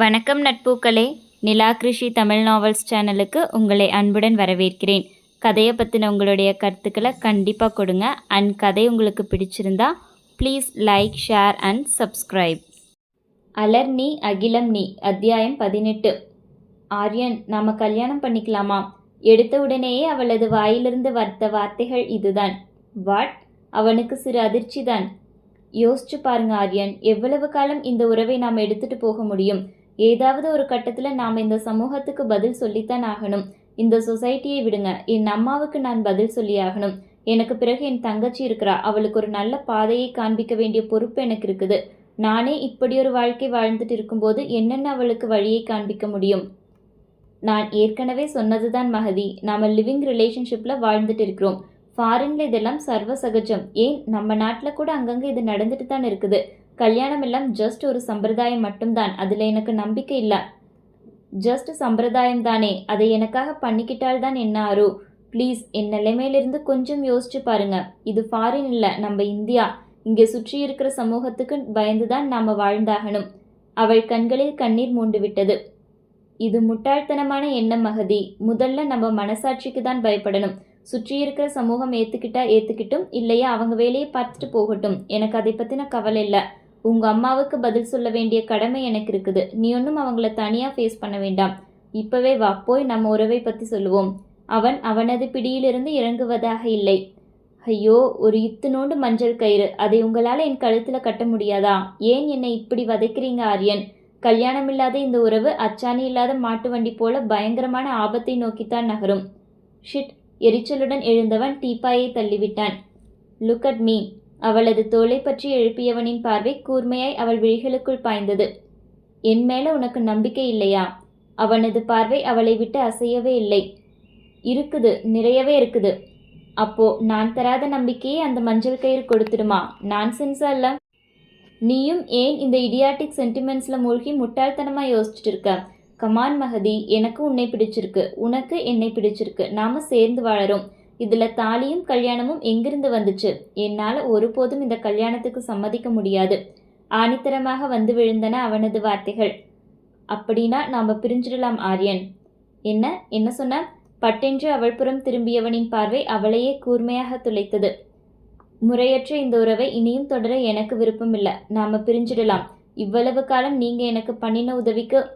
வணக்கம் நட்பூக்களே. நிலா கிருஷி தமிழ் நாவல்ஸ் சேனலுக்கு உங்களை அன்புடன் வரவேற்கிறேன். கதையை பற்றின உங்களுடைய கருத்துக்களை கண்டிப்பாக கொடுங்க. அண்ட் கதை உங்களுக்கு பிடிச்சிருந்தா please like share and subscribe அலர் நீ அகிலம் நீ அத்தியாயம் பதினெட்டு. ஆரியன் நாம் கல்யாணம் பண்ணிக்கலாமா? எடுத்த உடனேயே அவளது வாயிலிருந்து வர்த்த வார்த்தைகள் இதுதான். வாட் அவனுக்கு சிறு அதிர்ச்சி தான் யோசிச்சு பாருங்க ஆரியன் எவ்வளவு காலம் இந்த உறவை நாம் எடுத்துட்டு போக முடியும்? ஏதாவது ஒரு கட்டத்தில் நாம் இந்த சமூகத்துக்கு பதில் சொல்லித்தான் ஆகணும். இந்த சொசைட்டியை விடுங்க. என் அம்மாவுக்கு நான் பதில் சொல்லி ஆகணும் எனக்கு பிறகு என் தங்கச்சி இருக்கிறா. அவளுக்கு ஒரு நல்ல பாதையை காண்பிக்க வேண்டிய பொறுப்பு எனக்கு இருக்குது. நானே இப்படி ஒரு வாழ்க்கை வாழ்ந்துட்டு இருக்கும்போது என்னென்ன அவளுக்கு வழியை காண்பிக்க முடியும்? நான் ஏற்கனவே சொன்னதுதான் மகதி. நாம லிவிங் ரிலேஷன்ஷிப்பில் வாழ்ந்துட்டு இருக்கிறோம். ஃபாரின்ல இதெல்லாம் சர்வ சகஜம் ஏன் நம்ம நாட்டில் கூட அங்கங்கே இது நடந்துட்டு தான் இருக்குது. கல்யாணம் எல்லாம் ஜஸ்ட் ஒரு சம்பிரதாயம் மட்டும்தான். அதில் எனக்கு நம்பிக்கை இல்லை. ஜஸ்ட் சம்பிரதாயம் தானே. அதை எனக்காக பண்ணிக்கிட்டால் தான் என்ன ஆறு? ப்ளீஸ் என் நிலைமையிலிருந்து கொஞ்சம் யோசிச்சு பாருங்க. இது ஃபாரின் இல்லை நம்ம இந்தியா. இங்கே சுற்றி இருக்கிற சமூகத்துக்கு பயந்து தான் நாம் வாழ்ந்தாகணும். அவள் கண்களில் கண்ணீர் மூண்டு விட்டது இது முட்டாள்தனமான எண்ணம் மகதி. முதல்ல நம்ம மனசாட்சிக்கு தான் பயப்படணும். சுற்றி இருக்கிற சமூகம் ஏற்றுக்கிட்டா ஏற்றுக்கிட்டும் இல்லையா அவங்க வேலையை பார்த்துட்டு போகட்டும். எனக்கு அதை பற்றின கவலை இல்லை. உங்க அம்மாவுக்கு பதில் சொல்ல வேண்டிய கடமை எனக்கு இருக்குது. நீ ஒன்றும் அவங்கள தனியாக ஃபேஸ் பண்ண வேண்டாம். இப்பவே வா போய் நம்ம உறவை பற்றி சொல்லுவோம். அவன் அவனது பிடியிலிருந்து இறங்குவதாக இல்லை. ஐயோ ஒரு இத்துணோண்டு மஞ்சள் கயிறு. அதை உங்களால் என் கழுத்தில் கட்ட முடியாதா? ஏன் என்னை இப்படி வதைக்கிறீங்க ஆரியன்? கல்யாணமில்லாத இந்த உறவு அச்சாணி இல்லாத மாட்டு வண்டி போல பயங்கரமான ஆபத்தை நோக்கித்தான் நகரும். ஷிட் எரிச்சலுடன் எழுந்தவன் டீப்பாயை தள்ளிவிட்டான். லுக் அட் மீ அவளது தோலை பற்றி எழுப்பியவனின் பார்வை கூர்மையாய் அவள் விழிகளுக்குள் பாய்ந்தது. என் மேல உனக்கு நம்பிக்கை இல்லையா? அவனது பார்வை அவளை விட்டு அசையவே இல்லை. இருக்குது நிறையவே இருக்குது. அப்போ நான் தராத நம்பிக்கையை அந்த மஞ்சள் கயிறு கொடுத்துடுமா? நான் சென்ஸா இல்ல? நீயும் ஏன் இந்த இடியாட்டிக் சென்டிமெண்ட்ஸில் மூழ்கி முட்டாள்தனமாக யோசிச்சுட்டு இருக்க கமான் மகதி எனக்கு உன்னை பிடிச்சிருக்கு. உனக்கு என்னை பிடிச்சிருக்கு. நாம சேர்ந்து வாழறோம். இதில் தாலியும் கல்யாணமும் எங்கிருந்து வந்துச்சு? என்னால் ஒருபோதும் இந்த கல்யாணத்துக்கு சம்மதிக்க முடியாது. ஆணித்தரமாக வந்து விழுந்தன அவனது வார்த்தைகள். அப்படின்னா நாம் பிரிஞ்சிடலாம் ஆரியன். என்ன? என்ன சொன்ன பட்டென்று அவள் புறம் திரும்பியவனின் பார்வை அவளையே கூர்மையாக துளைத்தது. முறையற்ற இந்த உறவை இனியும் தொடர எனக்கு விருப்பமில்லை. நாம் பிரிஞ்சிடலாம். இவ்வளவு காலம் நீங்கள் எனக்கு பண்ணின உதவிக்கு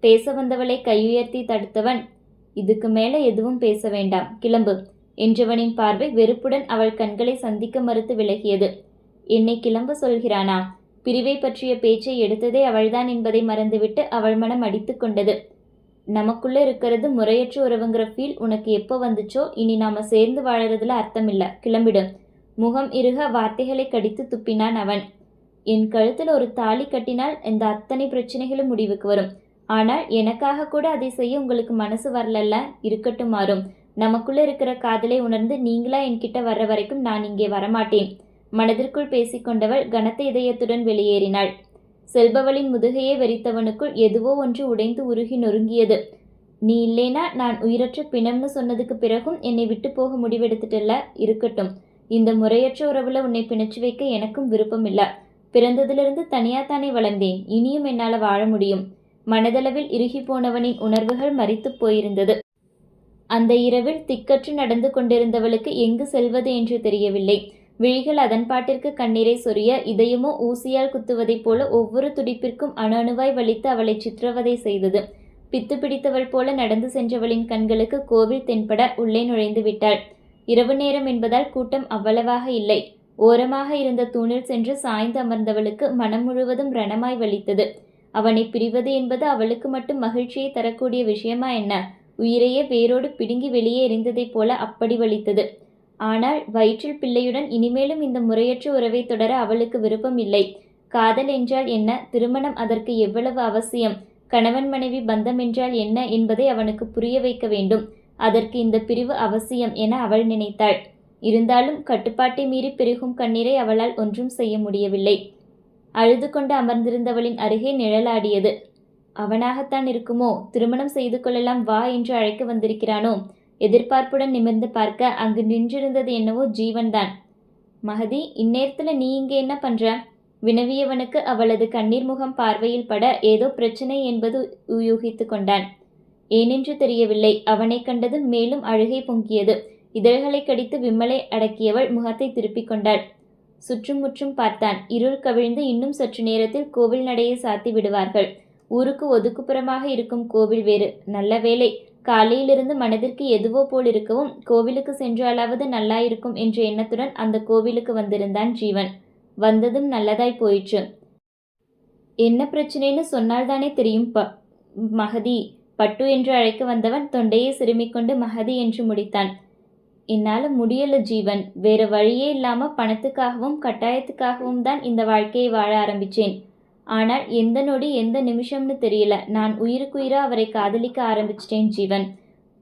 பேச வந்தவளை கையுயர்த்தி தடுத்தவன். இதுக்கு மேலே எதுவும் பேச வேண்டாம். கிளம்பு. என்றவனின் பார்வை வெறுப்புடன் அவள் கண்களை சந்திக்க மறுத்து விலகியது. என்னை கிளம்ப சொல்கிறானா? பிரிவை பற்றிய பேச்சை எடுத்ததே அவள்தான் என்பதை மறந்துவிட்டு அவள் மனம் அடித்து கொண்டது. நமக்குள்ளே இருக்கிறது முறையற்ற உறவுங்கிற ஃபீல் உனக்கு எப்போ வந்துச்சோ? இனி நாம சேர்ந்து வாழறதுல அர்த்தமில்ல. கிளம்பிடு முகம் இருக வார்த்தைகளை கடித்து துப்பினான் அவன். என் கழுத்தில் ஒரு தாலி கட்டினால் இந்த அத்தனை பிரச்சனைகளும் முடிவுக்கு வரும். ஆனால் எனக்காக கூட அதை செய்ய உங்களுக்கு மனசு வரலல்ல? இருக்கட்டும் மாறும். நமக்குள்ளே இருக்கிற காதலை உணர்ந்து நீங்களா என்கிட்ட வர்ற வரைக்கும் நான் இங்கே வரமாட்டேன். மனதிற்குள் பேசிக்கொண்டவள் கனத்த இதயத்துடன் வெளியேறினாள். செல்பவளின் முதுகையே வெறித்தவனுக்குள் எதுவோ ஒன்று உடைந்து உருகி நொறுங்கியது. நீ இல்லைனா நான் உயிரற்ற பிணம்னு சொன்னதுக்கு பிறகும் என்னை விட்டு போக முடிவெடுத்துட்டல்ல? இருக்கட்டும். இந்த முறையற்ற உறவுல உன்னை பிணைச்சு வைக்க எனக்கும் விருப்பம் இல்ல பிறந்ததிலிருந்து தனியாத்தானே வளர்ந்தேன். இனியும் என்னால் வாழ முடியும். மனதளவில் இறுகி போனவனின் உணர்வுகள் மறித்துப் போயிருந்தது. அந்த இரவில் திக்கற்று நடந்து கொண்டிருந்தவளுக்கு எங்கு செல்வது என்று தெரியவில்லை. விழிகள் அதன் பாட்டிற்கு கண்ணீரை சொரிய இதயமோ ஊசியால் குத்துவதைப் போல ஒவ்வொரு துடிப்பிற்கும் அணு அணுவாய் வலித்து அவளை சித்திரவதை செய்தது. பித்து பிடித்தவள் போல நடந்து சென்றவளின் கண்களுக்கு கோவில் தென்பட உள்ளே நுழைந்து விட்டாள். இரவு நேரம் என்பதால் கூட்டம் அவ்வளவாக இல்லை. ஓரமாக இருந்த தூணில் சென்று சாய்ந்து அமர்ந்தவளுக்கு மனம் முழுவதும் ரணமாய் வலித்தது. அவனை பிரிவது என்பது அவளுக்கு மட்டும் மகிழ்ச்சியை தரக்கூடிய விஷயமா என்ன? உயிரையே வேரோடு பிடுங்கி வெளியே எறிந்ததைப் போல அப்படி வலித்தது. ஆனால் வயிற்றில் பிள்ளையுடன் இனிமேலும் இந்த முறையற்ற உறவை தொடர அவளுக்கு விருப்பம் இல்லை. காதல் என்றால் என்ன? திருமணம் அதற்கு எவ்வளவு அவசியம்? கணவன் மனைவி பந்தம் என்றால் என்ன என்பதை அவனுக்கு புரிய வைக்க வேண்டும். அதற்கு இந்த பிரிவு அவசியம் என அவள் நினைத்தாள். இருந்தாலும் கட்டுப்பாட்டை மீறி பெருகும் கண்ணீரை அவளால் ஒன்றும் செய்ய முடியவில்லை. அழுது கொண்டு அமர்ந்திருந்தவளின் அருகே நிழலாடியது. அவனாகத்தான் இருக்குமோ? திருமணம் செய்து கொள்ளலாம் வா என்று அழைக்க வந்திருக்கிறானோ? எதிர்பார்ப்புடன் நிமிர்ந்து பார்க்க அங்கு நின்றிருந்தது என்னவோ ஜீவன்தான். மகதி இந்நேரத்தில் நீ இங்கே என்ன பண்ற? வினவியவனுக்கு அவளது கண்ணீர் முகம் பார்வையில் பட ஏதோ பிரச்சனை என்பது யூகித்து கொண்டான். ஏனென்று தெரியவில்லை. அவனை கண்டதும் மேலும் அழுகை பொங்கியது. இதழ்களை கடித்து விம்மலை அடக்கியவள் முகத்தை திருப்பிக் கொண்டாள். சுற்றும் முற்றும் பார்த்தான். இருள் கவிழ்ந்து இன்னும் சற்று நேரத்தில் கோவில் நடையை சாத்தி விடுவார்கள். ஊருக்கு ஒதுக்குப்புறமாக இருக்கும் கோவில் வேறு. நல்ல வேளை. காலையிலிருந்து மனதிற்கு எதுவோ போல் இருக்கவும் கோவிலுக்கு சென்றாலாவது நல்லாயிருக்கும் என்ற எண்ணத்துடன் அந்த கோவிலுக்கு வந்திருந்தான் ஜீவன். வந்ததும் நல்லதாய் போயிற்று. என்ன பிரச்சனைன்னு சொன்னால்தானே தெரியும் ப மகதி. பட்டு என்று அழைக்க வந்தவன் தொண்டையை சிறுமிக்கொண்டு மகதி என்று முடித்தான். என்னால் முடியல ஜீவன். வேற வழியே இல்லாமல் பணத்துக்காகவும் கட்டாயத்துக்காகவும் தான் இந்த வாழ்க்கையை வாழ ஆரம்பிச்சேன். ஆனால் எந்த நொடி எந்த நிமிஷம்னு தெரியல. நான் உயிருக்குயிரா அவரை காதலிக்க ஆரம்பிச்சிட்டேன் ஜீவன்.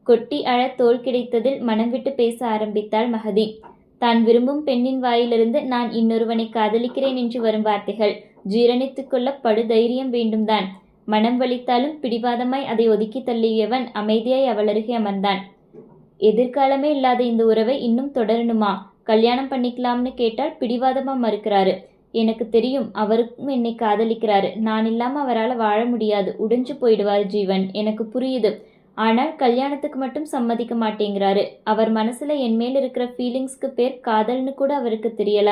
கொட்டி அழ தோல் கிடைத்ததில் மனம் விட்டு பேச ஆரம்பித்தாள் மகதி. தான் விரும்பும் பெண்ணின் வாயிலிருந்து நான் இன்னொருவனை காதலிக்கிறேன் என்று வரும் வார்த்தைகள். ஜீரணித்துக் கொள்ள படு தைரியம் வேண்டும்தான். மனம் வலித்தாலும் பிடிவாதமாய் அதை ஒதுக்கி தள்ளியவன் அமைதியாய் அவளருகே அமர்ந்தான். எதிர்காலமே இல்லாத இந்த உறவை இன்னும் தொடரணுமா? கல்யாணம் பண்ணிக்கலாம்னு கேட்டால் பிடிவாதமா மறுக்கிறாரு. எனக்கு தெரியும் அவருக்கும் என்னை காதலிக்கிறாரு. நான் இல்லாமல் அவரால் வாழ முடியாது. உடைஞ்சு போயிடுவார் ஜீவன். எனக்கு புரியுது. ஆனால் கல்யாணத்துக்கு மட்டும் சம்மதிக்க மாட்டேங்கிறாரு. அவர் மனசில் என் மேல் இருக்கிற ஃபீலிங்ஸ்க்கு பேர் காதல்னு கூட அவருக்கு தெரியல.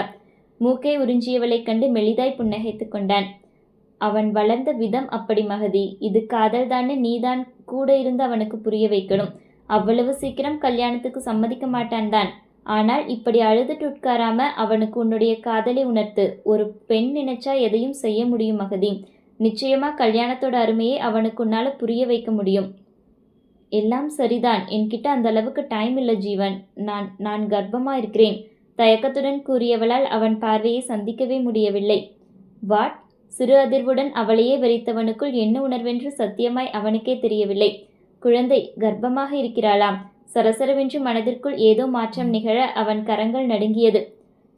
மூக்கை உறிஞ்சியவளைக் கண்டு மெலிதாய் புன்னகைத்து கொண்டான். அவன் வளர்ந்த விதம் அப்படி மகதி. இது காதல்தான்னு நீதான் கூட இருந்து அவனுக்கு புரிய வைக்கணும். அவ்வளவு சீக்கிரம் கல்யாணத்துக்கு சம்மதிக்க மாட்டான் தான் ஆனால் இப்படி அழுதுட்டு உட்காராம அவனுக்கு உன்னுடைய காதலை உணர்த்து ஒரு பெண் நினைச்சா எதையும் செய்ய முடியும் மகதி. நிச்சயமா கல்யாணத்தோட அருமையை அவனுக்கு உன்னால புரிய வைக்க முடியும். எல்லாம் சரிதான். என்கிட்ட அந்த அளவுக்கு டைம் இல்லை ஜீவன். நான் நான் கர்ப்பமா இருக்கிறேன். தயக்கத்துடன் கூறியவளால் அவன் பார்வையை சந்திக்கவே முடியவில்லை. வாட்? சிறு அதிர்வுடன் அவளையே வெறித்தவனுக்குள் என்ன உணர்வென்று சத்தியமாய் அவனுக்கே தெரியவில்லை. குழந்தை கர்ப்பமாக இருக்கிறாளாம். சரசரவென்று மனதிற்குள் ஏதோ மாற்றம் நிகழ அவன் கரங்கள் நடுங்கியது.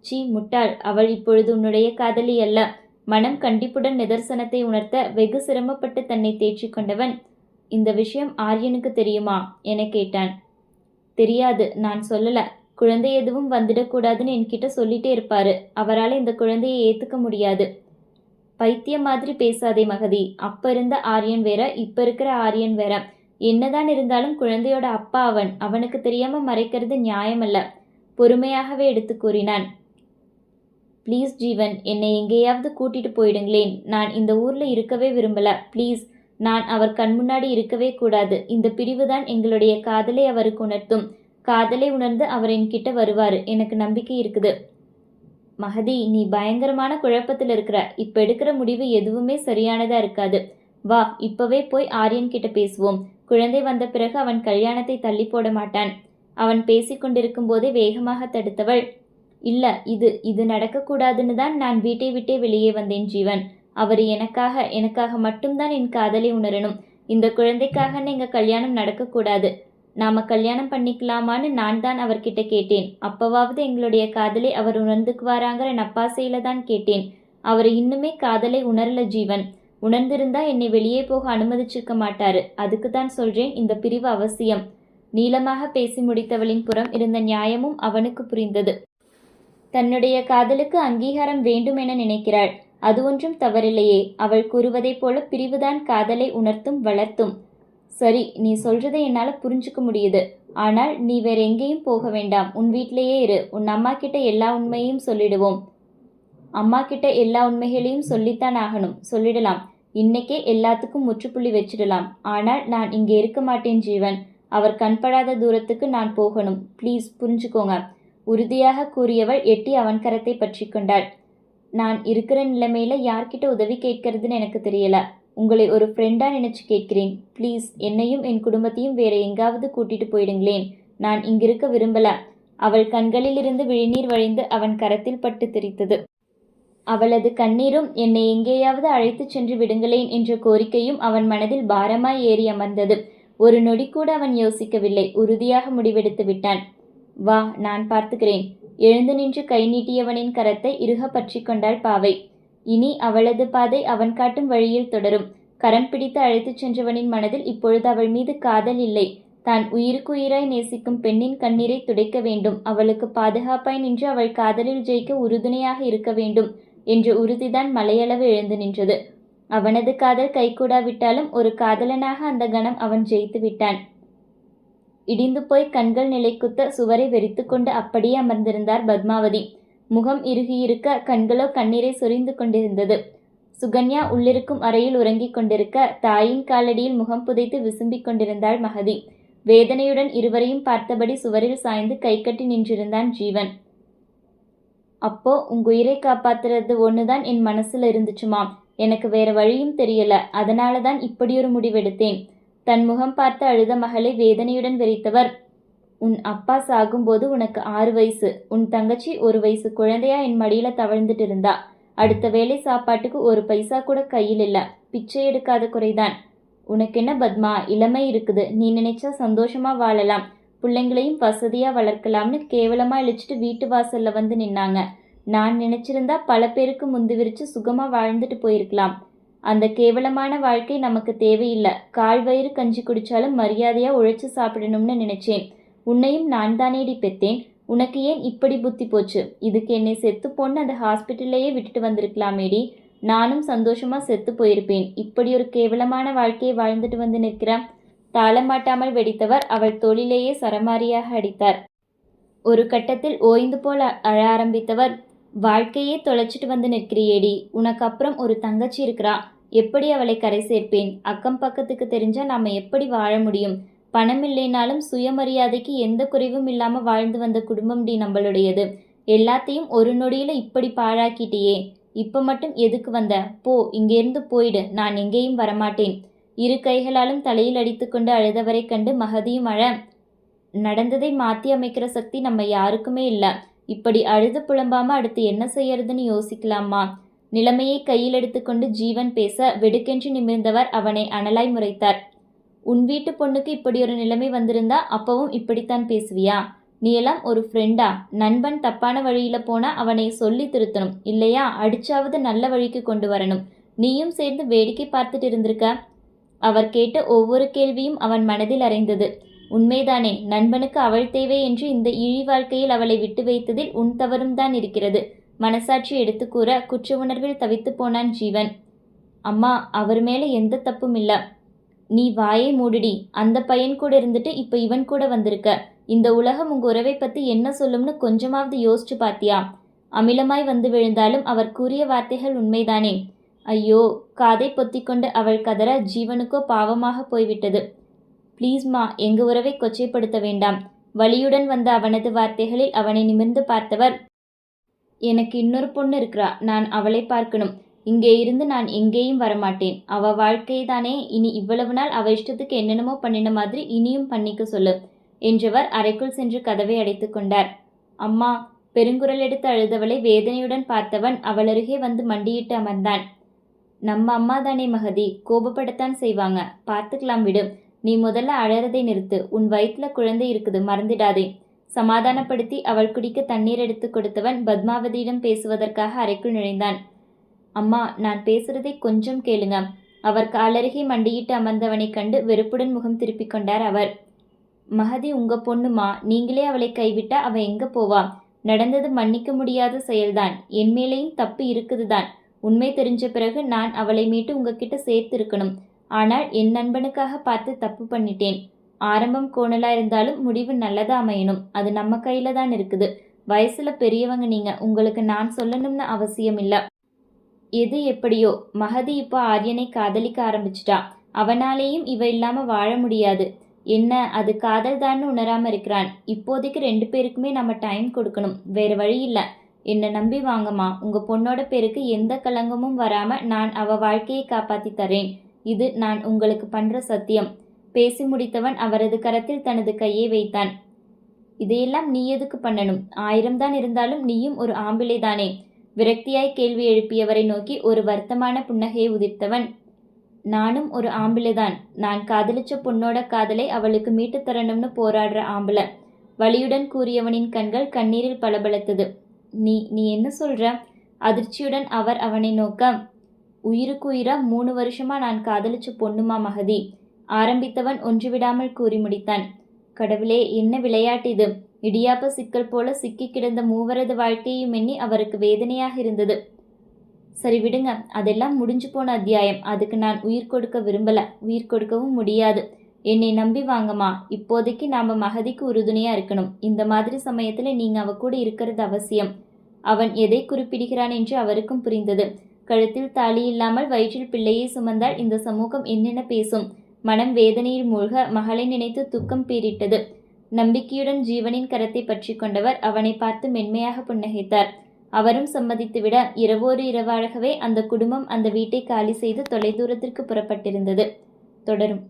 சீ முட்டாள் அவள் இப்பொழுது உன்னுடைய காதலி அல்ல. மனம் கண்டிப்புடன் நிதர்சனத்தை உணர்த்த வெகு சிரமப்பட்டு தன்னை தேற்றிக் கொண்டவன். இந்த விஷயம் ஆரியனுக்கு தெரியுமா? என கேட்டான். தெரியாது நான் சொல்லல. குழந்தை எதுவும் வந்துடக்கூடாதுன்னு என்கிட்ட சொல்லிட்டே இருப்பாரு. அவரால் இந்த குழந்தையை ஏத்துக்க முடியாது. பைத்தியம் மாதிரி பேசாதே மகதி. அப்ப இருந்த ஆரியன் வேற இப்ப இருக்கிற ஆரியன் வேற. என்னதான் இருந்தாலும் குழந்தையோட அப்பா அவன். அவனுக்கு தெரியாம மறைக்கிறது நியாயமல்ல. பொறுமையாகவே எடுத்து கூறினான். ப்ளீஸ் ஜீவன் என்னை எங்கேயாவது கூட்டிட்டு போயிடுங்களேன். நான் இந்த ஊர்ல இருக்கவே விரும்பல. ப்ளீஸ் நான் அவர் கண் முன்னாடி இருக்கவே கூடாது. இந்த பிரிவுதான் எங்களுடைய காதலை அவருக்கு உணர்த்தும். காதலை உணர்ந்து அவர் என்கிட்ட வருவார். எனக்கு நம்பிக்கை இருக்குது. மகதி நீ பயங்கரமான குழப்பத்தில் இருக்கிற. இப்ப எடுக்கிற முடிவு எதுவுமே சரியானதா இருக்காது. வா இப்பவே போய் ஆரியன் கிட்ட பேசுவோம். குழந்தை வந்த பிறகு அவன் கல்யாணத்தை தள்ளி போட மாட்டான். அவன் பேசிக்கொண்டிருக்கும் போதே வேகமாக தடுத்தவள் இல்ல இது இது நடக்கக்கூடாதுன்னு தான் நான் வீட்டை விட்டே வெளியே வந்தேன் ஜீவன். அவர் எனக்காக எனக்காக மட்டும்தான் என் காதலை உணரணும். இந்த குழந்தைக்காக எங்க கல்யாணம் நடக்கக்கூடாது. நாம கல்யாணம் பண்ணிக்கலாமான்னு நான் தான் அவர்கிட்ட கேட்டேன். அப்பவாவது எங்களுடைய காதலை அவர் உணர்ந்துக்குவாராங்கிற நப்பாசையில தான் கேட்டேன். அவர் இன்னுமே காதலை உணரல ஜீவன். உணர்ந்திருந்தா என்னை வெளியே போக அனுமதிச்சிருக்க மாட்டாரு. அதுக்கு தான் சொல்றேன் இந்த பிரிவு அவசியம். நீளமாக பேசி முடித்தவளின் புறம் இருந்த நியாயமும் அவனுக்கு புரிந்தது. தன்னுடைய காதலுக்கு அங்கீகாரம் வேண்டும் என நினைக்கிறாள். அது ஒன்றும் தவறில்லையே. அவள் கூறுவதைப் போல பிரிவுதான் காதலை உணர்த்தும் வளர்த்தும். சரி நீ சொல்றதை என்னால புரிஞ்சுக்க முடியுது. ஆனால் நீ வேற எங்கேயும் போக வேண்டாம். உன் வீட்டிலேயே இரு. உன் அம்மா கிட்ட எல்லா உண்மையும் சொல்லிடுவோம். அம்மா கிட்ட எல்லா உண்மைகளையும் சொல்லித்தான் ஆகணும். சொல்லிடலாம். இன்னைக்கே எல்லாத்துக்கும் முற்றுப்புள்ளி வச்சிடலாம். ஆனால் நான் இங்கே இருக்க மாட்டேன் ஜீவன். அவர் கண்படாத தூரத்துக்கு நான் போகணும். ப்ளீஸ் புரிஞ்சுக்கோங்க. உறுதியாக கூறியவள் எட்டி அவன் கரத்தை பற்றி கொண்டாள். நான் இருக்கிற நிலைமையில யார்கிட்ட உதவி கேட்கறதுன்னு எனக்கு தெரியல. உங்களை ஒரு ஃப்ரெண்டா நினைச்சு கேட்கிறேன். ப்ளீஸ் என்னையும் என் குடும்பத்தையும் வேற எங்காவது கூட்டிட்டு போயிடுங்களேன். நான் இங்கிருக்க விரும்பல. அவள் கண்களிலிருந்து விழிநீர் வழிந்து அவன் கரத்தில் பட்டு தெரித்தது. அவளது கண்ணீரும் என்னை எங்கேயாவது அழைத்துச் சென்று விடுங்களேன் என்ற கோரிக்கையும் அவன் மனதில் பாரமாய் ஏறி அமர்ந்தது. ஒரு நொடி கூட அவன் யோசிக்கவில்லை. உறுதியாக முடிவெடுத்து விட்டான். வா நான் பார்த்துக்கிறேன். எழுந்து நின்று கை நீட்டியவனின் கரத்தை இறுக பற்றி கொண்டாள் பாவை. இனி அவளது பாதை அவன் காட்டும் வழியில் தொடரும். கரம் பிடித்து அழைத்துச் சென்றவனின் மனதில் இப்பொழுது அவள் மீது காதல் இல்லை. தான் உயிருக்குயிராய் நேசிக்கும் பெண்ணின் கண்ணீரை துடைக்க வேண்டும். அவளுக்கு பாதுகாப்பாய் நின்று அவள் காதலில் ஜெயிக்க உறுதுணையாக இருக்க வேண்டும். என்ற உறுதிதான் மலையளவு எழுந்து நின்றது. அவனது காதல் கைகூடாவிட்டாலும் ஒரு காதலனாக அந்த கணம் அவன் ஜெயித்து விட்டான். இடிந்து போய் கண்கள் நிலைக்குத்த சுவரை வெறித்துக்கொண்டு அப்படியே அமர்ந்திருந்தார் பத்மாவதி. முகம் இறுகியிருக்க கண்களோ கண்ணீரை சொரிந்து கொண்டிருந்தது. சுகன்யா உள்ளிருக்கும் அறையில் உறங்கிக் கொண்டிருக்க தாயின் காலடியில் முகம் புதைத்து விசும்பிக் கொண்டிருந்தாள் மகதி. வேதனையுடன் இருவரையும் பார்த்தபடி சுவரில் சாய்ந்து கைகட்டி நின்றிருந்தான் ஜீவன். அப்போ உங்க உயிரை காப்பாத்துறது ஒன்று தான் என் மனசுல இருந்துச்சுமா? எனக்கு வேற வழியும் தெரியல. அதனால தான் இப்படி ஒரு முடிவெடுத்தேன். தன் முகம் பார்த்து அழுத மகளை வேதனையுடன் வெறித்தவர். உன் அப்பா சாகும்போது உனக்கு ஆறு வயசு. உன் தங்கச்சி ஒரு வயசு. குழந்தையா என் மடியில தவழ்ந்துட்டு இருந்தா அடுத்த வேளை சாப்பாட்டுக்கு ஒரு பைசா கூட கையில் இல்ல. பிச்சை எடுக்காத குறைதான். உனக்கு என்ன பத்மா? இளமை இருக்குது. நீ நினைச்சா சந்தோஷமா வாழலாம். பிள்ளைங்களையும் வசதியாக வளர்க்கலாம்னு கேவலமாக இழிச்சிட்டு வீட்டு வாசலில் வந்து நின்னாங்க. நான் நினச்சிருந்தா பல பேருக்கு முந்து விரித்து சுகமாக வாழ்ந்துட்டு போயிருக்கலாம். அந்த கேவலமான வாழ்க்கை நமக்கு தேவையில்லை. கால் வயிறு கஞ்சி குடித்தாலும் மரியாதையாக உழைச்சி சாப்பிடணும்னு நினச்சேன். உன்னையும் நான் தானேடி பெத்தேன். உனக்கு ஏன் இப்படி புத்தி போச்சு? இதுக்கு என்னை செத்து போன்னு அந்த ஹாஸ்பிட்டல்லையே விட்டுட்டு வந்திருக்கலாமேடி. நானும் சந்தோஷமாக செத்து போயிருப்பேன். இப்படி ஒரு கேவலமான வாழ்க்கையை வாழ்ந்துட்டு வந்து நிற்கிறேன் தாளமாட்டாமல் வெடித்தவர் அவள் தொழிலேயே சரமாரியாக அடித்தார். ஒரு கட்டத்தில் ஓய்ந்து போல் அழ ஆரம்பித்தவர் வாழ்க்கையே தொலைச்சிட்டு வந்து நிற்கிறியேடி உனக்கு அப்புறம் ஒரு தங்கச்சி இருக்கிறா எப்படி அவளை கரை சேர்ப்பேன்? அக்கம் பக்கத்துக்கு தெரிஞ்சா நாம் எப்படி வாழ முடியும்? பணம் இல்லைனாலும் சுயமரியாதைக்கு எந்த குறைவும் இல்லாமல் வாழ்ந்து வந்த குடும்பம் டி நம்மளுடையது. எல்லாத்தையும் ஒரு நொடியில் இப்படி பாழாக்கிட்டியே. இப்போ மட்டும் எதுக்கு வந்த? போ இங்கேருந்து போயிடு நான் எங்கேயும் வரமாட்டேன். இரு கைகளாலும் தலையில் அடித்துக்கொண்டு அழுதவரை கண்டு மகதியும் அழ நடந்ததை மாத்தி அமைக்கிற சக்தி நம்ம யாருக்குமே இல்லை. இப்படி அழுது புலம்பாம அடுத்து என்ன செய்யறதுன்னு யோசிக்கலாமா நிலைமையை கையில் எடுத்துக்கொண்டு ஜீவன் பேச வெடுக்கென்று நிமிர்ந்தவர் அவனை அனலாய் முறைத்தார். உன் வீட்டு பொண்ணுக்கு இப்படி ஒரு நிலைமை வந்திருந்தா அப்பவும் இப்படித்தான் பேசுவியா? நீ எல்லாம் ஒரு ஃப்ரெண்டா நண்பன் தப்பான வழியில போனா அவனை சொல்லி திருத்தணும். இல்லையா? அடிச்சாவது நல்ல வழிக்கு கொண்டு வரணும். நீயும் சேர்ந்து வேடிக்கை பார்த்துட்டு இருந்திருக்க. அவர் கேட்ட ஒவ்வொரு கேள்வியும் அவன் மனதில் அறைந்தது. உண்மைதானே நண்பனுக்கு அவள் தேவை என்று இந்த இழி வாழ்க்கையில் அவளை விட்டு வைத்ததில் உன் தவறும் தான் இருக்கிறது மனசாட்சி எடுத்து கூற குற்ற உணர்வில் தவித்து போனான் ஜீவன். அம்மா அவர் மேலே எந்த தப்பும் இல்ல. நீ வாயை மூடிடி. அந்த பையன் கூட இருந்துட்டு இப்போ இவன் கூட வந்திருக்க. இந்த உலகம் உங்க உறவை பத்தி என்ன சொல்லும்னு கொஞ்சமாவது யோசிச்சு பாத்தியா? அமிலமாய் வந்து விழுந்தாலும் அவர் கூறிய வார்த்தைகள் உண்மைதானே. ஐயோ காதை பொத்திக்கொண்டு அவள் கதற ஜீவனுக்கோ பாவமாக போய்விட்டது. ப்ளீஸ்மா எங்க உறவை கொச்சைப்படுத்த வேண்டாம். வலியுடன் வந்த அவனது வார்த்தைகளில் அவனை நிமிர்ந்து பார்த்தவர் எனக்கு இன்னொரு பொண்ணு இருக்கிறா நான் அவளை பார்க்கணும். இங்கே இருந்து நான் எங்கேயும் வரமாட்டேன். அவ வாழ்க்கையை தானே இனி இவ்வளவு நாள் அவ இஷ்டத்துக்கு என்னென்னமோ பண்ணின மாதிரி இனியும் பண்ணிக்க சொல்லு என்றவர் அறைக்குள் சென்று கதவை அடைத்து கொண்டார். அம்மா பெருங்குரல் எடுத்து அழுதவளை வேதனையுடன் பார்த்தவன் அவள் அருகே வந்து மண்டியிட்டு அமர்ந்தான். நம்ம அம்மா தானே மகதி? கோபப்படத்தான் செய்வாங்க. பார்த்துக்கலாம் விடு. நீ முதல்ல அழறதை நிறுத்து. உன் வயிற்றுல குழந்தை இருக்குது. மறந்துடாதே. சமாதானப்படுத்தி அவள் குடிக்க தண்ணீர் எடுத்து கொடுத்தவன் பத்மாவதியிடம் பேசுவதற்காக அறைக்குள் நுழைந்தான். அம்மா நான் பேசுறதை கொஞ்சம் கேளுங்க. அவர் காலருகே மண்டியிட்டு அமர்ந்தவனை கண்டு வெறுப்புடன் முகம் திருப்பிக் கொண்டார் அவர். மகதி உங்க பொண்ணுமா? நீங்களே அவளை கைவிட்டா அவ எங்க போவா? நடந்தது மன்னிக்க முடியாத செயல்தான். என் மேலேயும் தப்பு இருக்குதுதான். உண்மை தெரிஞ்ச பிறகு நான் அவளை மீட்டு உங்ககிட்ட சேர்த்திருக்கணும். ஆனால் என் நண்பனுக்காக பார்த்து தப்பு பண்ணிட்டேன். ஆரம்பம் கோணலா இருந்தாலும் முடிவு நல்லதா அமையணும். அது நம்ம கையில தான் இருக்குது. வயசுல பெரியவங்க நீங்க. உங்களுக்கு நான் சொல்லணும்னு அவசியம் இல்ல எது எப்படியோ மகதி இப்போ ஆரியனை காதலிக்க ஆரம்பிச்சிட்டா. அவனாலேயும் இவ இல்லாம வாழ முடியாது. என்ன அது காதல் தான்னு உணராம இருக்கிறான். இப்போதைக்கு ரெண்டு பேருக்குமே நம்ம டைம் கொடுக்கணும். வேற வழி இல்லை. என்னை நம்பி வாங்கம்மா. உங்கள் பொண்ணோட பேருக்கு எந்த கலங்கமும் வராமல் நான் அவ வாழ்க்கையை காப்பாற்றி தரேன். இது நான் உங்களுக்கு பண்ணுற சத்தியம். பேசி முடித்தவன் அவரது கரத்தில் தனது கையை வைத்தான். இதையெல்லாம் நீ எதுக்கு பண்ணணும்? ஆயிரம் தான் இருந்தாலும் நீயும் ஒரு ஆம்பிளை தானே. விரக்தியாய் கேள்வி எழுப்பியவரை நோக்கி ஒரு வருத்தமான புன்னகையை உதிர்த்தவன் நானும் ஒரு ஆம்பிளைதான் நான் காதலிச்ச பொண்ணோட காதலை அவளுக்கு மீட்டு தரணும்னு போராடுற ஆம்பளை. வலியுடன் கூறியவனின் கண்கள் கண்ணீரில் பளபளத்தது. நீ நீ என்ன சொல்ற? அதிர்ச்சியுடன் அவர் அவனை நோக்க உயிருக்கு உயிரா மூணு வருஷமா நான் காதலிச்ச பொண்ணுமா மகதி? ஆரம்பித்தவன் ஒன்று விடாமல் கூறி முடித்தான். கடவுளே என்ன விளையாட்டு இது? இடியாப்ப சிக்கல் போல சிக்கி கிடந்த மூவரது வாழ்க்கையும் எண்ணி அவருக்கு வேதனையாக இருந்தது. சரி விடுங்க. அதெல்லாம் முடிஞ்சு போன அத்தியாயம். அதுக்கு நான் உயிர் கொடுக்க விரும்பல. உயிர் கொடுக்கவும் முடியாது. என்னை நம்பி வாங்கம்மா. இப்போதைக்கு நாம் மகதிக்கு உறுதுணையாக இருக்கணும். இந்த மாதிரி சமயத்தில் நீங்கள் அவ கூட இருக்கிறது அவசியம். அவன் எதை குறிப்பிடுகிறான் என்று அவருக்கும் புரிந்தது. கழுத்தில் தாலி இல்லாமல் வயிற்றில் பிள்ளையை சுமந்தால் இந்த சமூகம் என்னென்ன பேசும்? மனம் வேதனையில் மூழ்க மகளை நினைத்து துக்கம் பீரிட்டது நம்பிக்கையுடன் ஜீவனின் கரத்தை பற்றி கொண்டவர் அவனை பார்த்து மென்மையாக புன்னகைத்தார். அவரும் சம்மதித்துவிட இரவோரு இரவாகவே அந்த குடும்பம் அந்த வீட்டை காலி செய்து தொலைதூரத்திற்கு புறப்பட்டிருந்தது. தொடரும்.